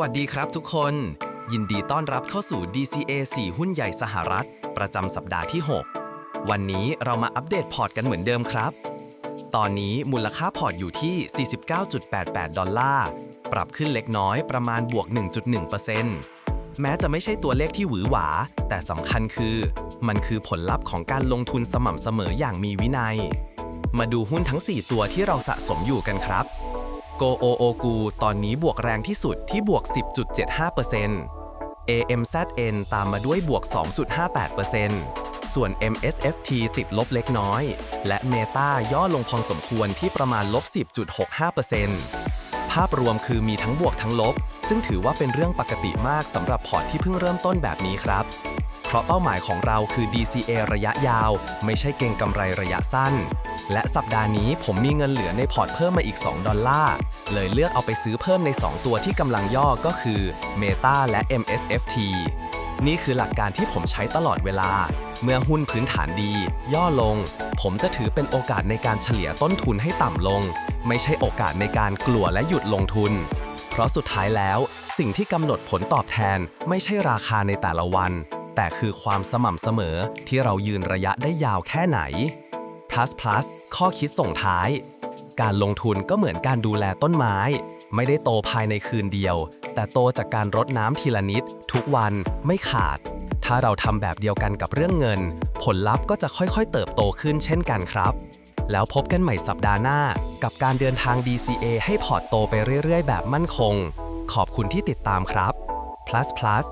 วัสดีครับทุกคน ยินดีต้อนรับเข้าสู่ DCA 4 หุ้นใหญ่สหรัฐ ประจำสัปดาห์ที่ 6 วันนี้เรามาอัปเดตพอร์ตกันเหมือนเดิมครับ ตอนนี้มูลค่าพอร์ตอยู่ที่ 49.88 ดอลลาร์ ปรับขึ้นเล็กน้อยประมาณบวก 1.1%แม้จะไม่ใช่ตัวเลขที่หวือหวา แต่สำคัญคือ มันคือผลลัพธ์ของการลงทุนสม่ำเสมออย่างมีวินัย มาดูหุ้นทั้ง 4 ตัวที่เราสะสมอยู่กันครับ Go O O G ตอนนี้บวกแรงที่สุดที่บวก 10.75% AMZN ตามมาด้วยบวก 2.58%ส่วน MSFT ติดลบเล็กน้อย และ Meta ย่อลงพองสมควรที่ประมาณลบ 10.65%ภาพรวมคือมีทั้งบวกทั้งลบ ซึ่งถือว่าเป็นเรื่องปกติมากสำหรับพอร์ตที่เพิ่งเริ่มต้นแบบนี้ครับ เพราะเป้าหมายของเราคือ DCA ระยะยาว ไม่ใช่เก็งกำไรระยะสั้น และสัปดาห์นี้ผมมีเงินเหลือในพอร์ตเพิ่มมาอีก 2 ดอลลาร์ เลยเลือกเอาไปซื้อเพิ่มใน 2 ตัวที่กำลังย่อก็คือ Meta และ MSFT นี่คือหลักการที่ผมใช้ตลอดเวลา เมื่อหุ้นพื้นฐานดี ย่อลง ผมจะถือเป็นโอกาสในการเฉลี่ยต้นทุนให้ต่ำลง ไม่ใช่โอกาสในการกลัวและหยุดลงทุน เพราะสุดท้ายแล้ว สิ่งที่กำหนดผลตอบแทนไม่ใช่ราคาในแต่ละวัน แต่คือความสม่ำเสมอที่เรายืนระยะได้ยาวแค่ไหน plus plus ข้อคิดส่งท้าย การลงทุนก็เหมือนการดูแลต้นไม้ ไม่ได้โตภายในคืนเดียว แต่โตจากการรดน้ำทีละนิด ทุกวันไม่ขาด ถ้าเราทำแบบเดียวกันกับเรื่องเงิน ผลลัพธ์ก็จะค่อยๆ เติบโตขึ้นเช่นกันครับ แล้วพบกันใหม่สัปดาห์หน้า กับการเดินทาง DCA ให้พอร์ตโตไปเรื่อยๆ แบบมั่นคง ขอบคุณที่ติดตามครับ plus plus